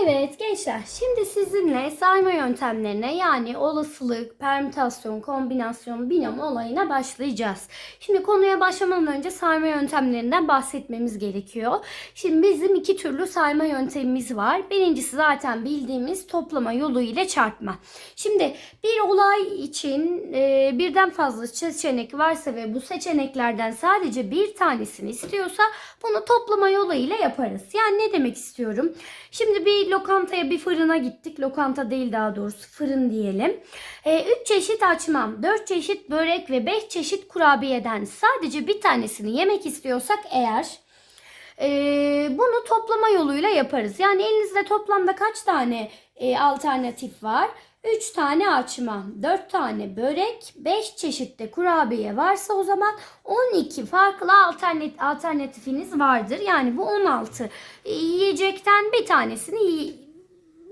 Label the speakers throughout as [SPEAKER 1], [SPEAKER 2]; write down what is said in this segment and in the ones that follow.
[SPEAKER 1] Evet gençler şimdi sizinle sayma yöntemlerine yani olasılık, permütasyon, kombinasyon, binom olayına başlayacağız. Şimdi konuya başlamadan önce sayma yöntemlerinden bahsetmemiz gerekiyor. Şimdi bizim iki türlü sayma yöntemimiz var. Birincisi zaten bildiğimiz toplama yolu ile çarpma. Şimdi bir olay için e, birden fazla seçenek varsa ve bu seçeneklerden sadece bir tanesini istiyorsa bunu toplama yolu ile yaparız. Yani ne demek istiyorum? Şimdi bir lokantaya bir fırına gittik. Lokanta değil daha doğrusu fırın diyelim. 3 çeşit açmam, 4 çeşit börek ve 5 çeşit kurabiyeden sadece bir tanesini yemek istiyorsak eğer e, bunu toplama yoluyla yaparız. Yani elinizde toplamda kaç tane e, alternatif var? 3 tane açma, 4 tane börek, 5 çeşitte kurabiye varsa o zaman 12 farklı alternatif, alternatifiniz vardır. Yani bu 16 yiyecekten bir tanesini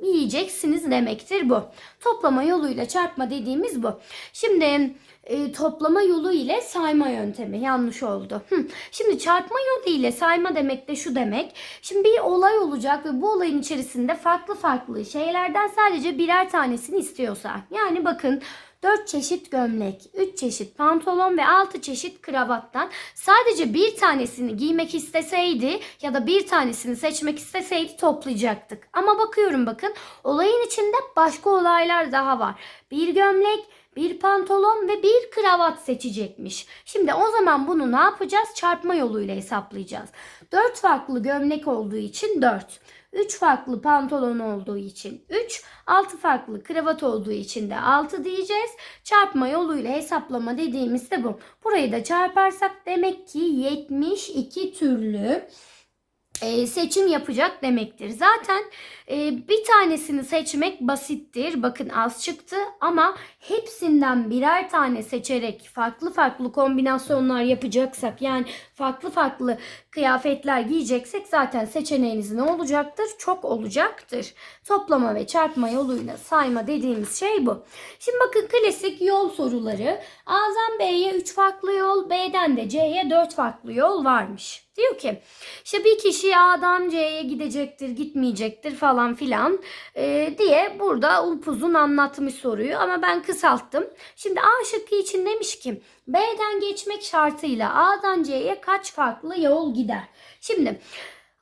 [SPEAKER 1] yiyeceksiniz demektir bu. Toplama yoluyla çarpma dediğimiz bu. Şimdi e, toplama yolu ile sayma yöntemi yanlış oldu. Hı. Şimdi çarpma yolu ile sayma demek de şu demek. Şimdi bir olay olacak ve bu olayın içerisinde farklı farklı şeylerden sadece birer tanesini istiyorsa. Yani bakın 4 çeşit gömlek, 3 çeşit pantolon ve 6 çeşit kravattan sadece bir tanesini giymek isteseydi ya da bir tanesini seçmek isteseydi toplayacaktık. Ama bakıyorum bakın olayın içinde başka olaylar daha var. Bir gömlek, bir pantolon ve bir kravat seçecekmiş. Şimdi o zaman bunu ne yapacağız? Çarpma yoluyla hesaplayacağız. 4 farklı gömlek olduğu için 4. 3 farklı pantolon olduğu için 3, 6 farklı kravat olduğu için de 6 diyeceğiz. Çarpma yoluyla hesaplama dediğimiz de bu. Burayı da çarparsak demek ki 72 türlü e, seçim yapacak demektir. Zaten e, bir tanesini seçmek basittir. Bakın az çıktı ama hepsinden birer tane seçerek farklı farklı kombinasyonlar yapacaksak yani farklı farklı kıyafetler giyeceksek zaten seçeneğiniz ne olacaktır? Çok olacaktır. Toplama ve çarpma yoluyla sayma dediğimiz şey bu. Şimdi bakın klasik yol soruları. A'dan B'ye 3 farklı yol, B'den de C'ye 4 farklı yol varmış. Diyor ki işte bir kişi A'dan C'ye gidecektir, gitmeyecektir falan filan e, diye burada upuzun anlatmış soruyu ama ben kısalttım. Şimdi A şıkkı için demiş ki B'den geçmek şartıyla A'dan C'ye kaç farklı yol gider? Şimdi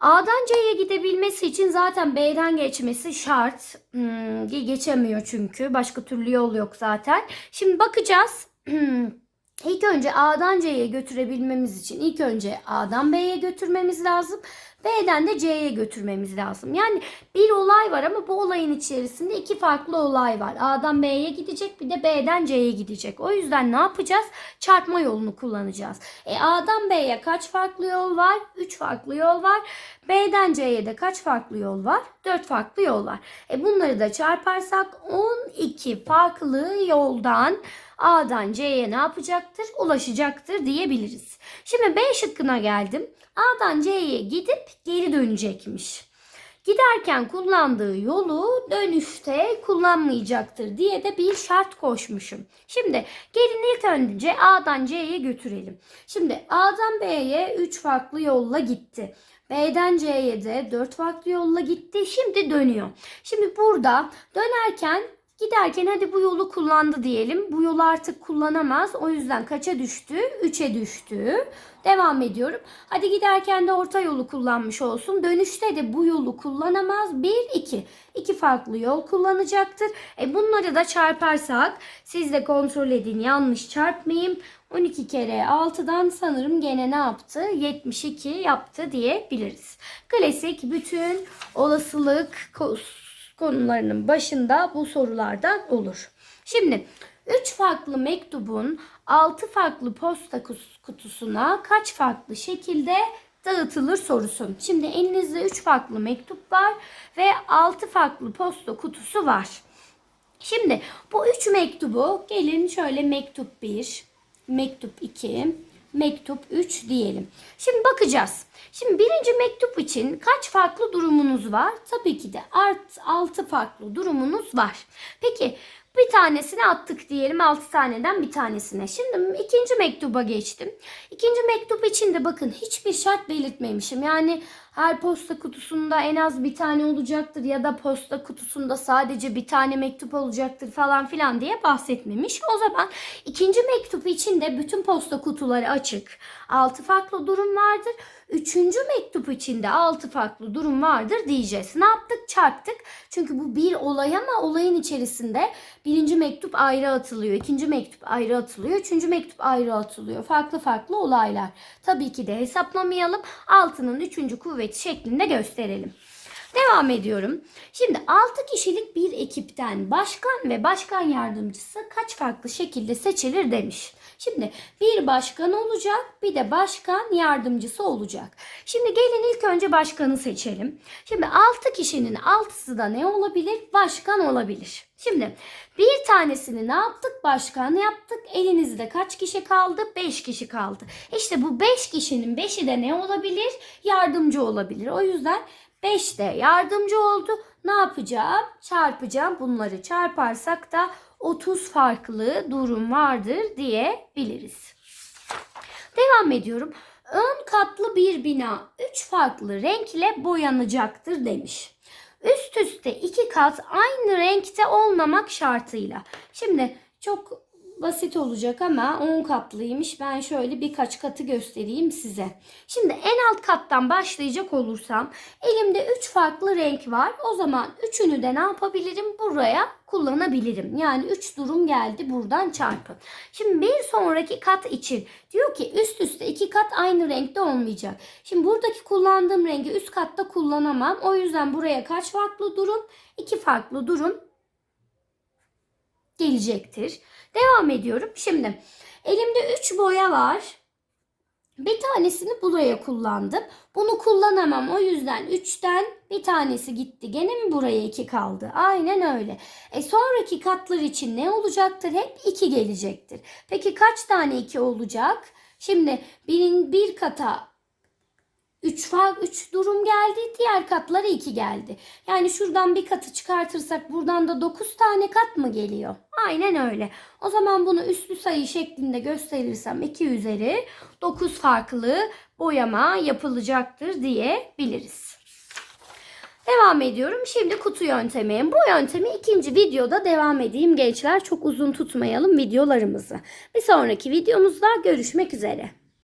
[SPEAKER 1] A'dan C'ye gidebilmesi için zaten B'den geçmesi şart. Hmm, geçemiyor çünkü. Başka türlü yol yok zaten. Şimdi bakacağız. İlk önce A'dan C'ye götürebilmemiz için ilk önce A'dan B'ye götürmemiz lazım. B'den de C'ye götürmemiz lazım. Yani bir olay var ama bu olayın içerisinde iki farklı olay var. A'dan B'ye gidecek bir de B'den C'ye gidecek. O yüzden ne yapacağız? Çarpma yolunu kullanacağız. E A'dan B'ye kaç farklı yol var? 3 farklı yol var. B'den C'ye de kaç farklı yol var? 4 farklı yol var. E bunları da çarparsak 12 farklı yoldan A'dan C'ye ne yapacaktır? Ulaşacaktır diyebiliriz. Şimdi B şıkkına geldim. A'dan C'ye gidip geri dönecekmiş. Giderken kullandığı yolu dönüşte kullanmayacaktır diye de bir şart koşmuşum. Şimdi gelin ilk önce A'dan C'ye götürelim. Şimdi A'dan B'ye 3 farklı yolla gitti. B'den C'ye de 4 farklı yolla gitti. Şimdi dönüyor. Şimdi burada dönerken Giderken hadi bu yolu kullandı diyelim. Bu yolu artık kullanamaz. O yüzden kaça düştü? 3'e düştü. Devam ediyorum. Hadi giderken de orta yolu kullanmış olsun. Dönüşte de bu yolu kullanamaz. 1, 2. İki farklı yol kullanacaktır. E bunları da çarparsak siz de kontrol edin yanlış çarpmayayım. 12 kere 6'dan sanırım gene ne yaptı? 72 yaptı diyebiliriz. Klasik bütün olasılık konularının başında bu sorulardan olur. Şimdi 3 farklı mektubun 6 farklı posta kutusuna kaç farklı şekilde dağıtılır sorusu. Şimdi elinizde 3 farklı mektup var ve 6 farklı posta kutusu var. Şimdi bu 3 mektubu gelin şöyle mektup 1, mektup 2, mektup 3 diyelim. Şimdi bakacağız. Şimdi birinci mektup için kaç farklı durumunuz var? Tabii ki de art 6 farklı durumunuz var. Peki bir tanesini attık diyelim 6 taneden bir tanesine. Şimdi ikinci mektuba geçtim. İkinci mektup için de bakın hiçbir şart belirtmemişim. Yani her posta kutusunda en az bir tane olacaktır ya da posta kutusunda sadece bir tane mektup olacaktır falan filan diye bahsetmemiş. O zaman ikinci mektup için de bütün posta kutuları açık. 6 farklı durum vardır. Üçüncü mektup için de 6 farklı durum vardır diyeceğiz. Ne yaptık? Çarptık. Çünkü bu bir olay ama olayın içerisinde birinci mektup ayrı atılıyor. ikinci mektup ayrı atılıyor. Üçüncü mektup ayrı atılıyor. Farklı farklı olaylar. Tabii ki de hesaplamayalım. Altının üçüncü kuvveti şeklinde gösterelim. Devam ediyorum. Şimdi 6 kişilik bir ekipten başkan ve başkan yardımcısı kaç farklı şekilde seçilir demiş. Şimdi bir başkan olacak, bir de başkan yardımcısı olacak. Şimdi gelin ilk önce başkanı seçelim. Şimdi 6 kişinin 6'sı da ne olabilir? Başkan olabilir. Şimdi bir tanesini ne yaptık? Başkan yaptık. Elinizde kaç kişi kaldı? 5 kişi kaldı. İşte bu 5 kişinin 5'i de ne olabilir? Yardımcı olabilir. O yüzden 5 de yardımcı oldu. Ne yapacağım? Çarpacağım. Bunları çarparsak da 30 farklı durum vardır diyebiliriz. Devam ediyorum. Ön katlı bir bina 3 farklı renk ile boyanacaktır demiş. Üst üste iki kat aynı renkte olmamak şartıyla. Şimdi çok basit olacak ama 10 katlıymış. Ben şöyle birkaç katı göstereyim size. Şimdi en alt kattan başlayacak olursam elimde 3 farklı renk var. O zaman üçünü de ne yapabilirim? Buraya kullanabilirim. Yani 3 durum geldi buradan çarpın. Şimdi bir sonraki kat için diyor ki üst üste iki kat aynı renkte olmayacak. Şimdi buradaki kullandığım rengi üst katta kullanamam. O yüzden buraya kaç farklı durum? 2 farklı durum gelecektir. Devam ediyorum. Şimdi elimde 3 boya var. Bir tanesini buraya kullandım. Bunu kullanamam. O yüzden 3'ten bir tanesi gitti. Gene mi buraya 2 kaldı? Aynen öyle. E sonraki katlar için ne olacaktır? Hep 2 gelecektir. Peki kaç tane 2 olacak? Şimdi birin bir kata 3 fark 3 durum geldi. Diğer katlara 2 geldi. Yani şuradan bir katı çıkartırsak buradan da 9 tane kat mı geliyor? Aynen öyle. O zaman bunu üslü sayı şeklinde gösterirsem 2 üzeri 9 farklı boyama yapılacaktır diyebiliriz. Devam ediyorum. Şimdi kutu yöntemi. Bu yöntemi ikinci videoda devam edeyim gençler. Çok uzun tutmayalım videolarımızı. Bir sonraki videomuzda görüşmek üzere.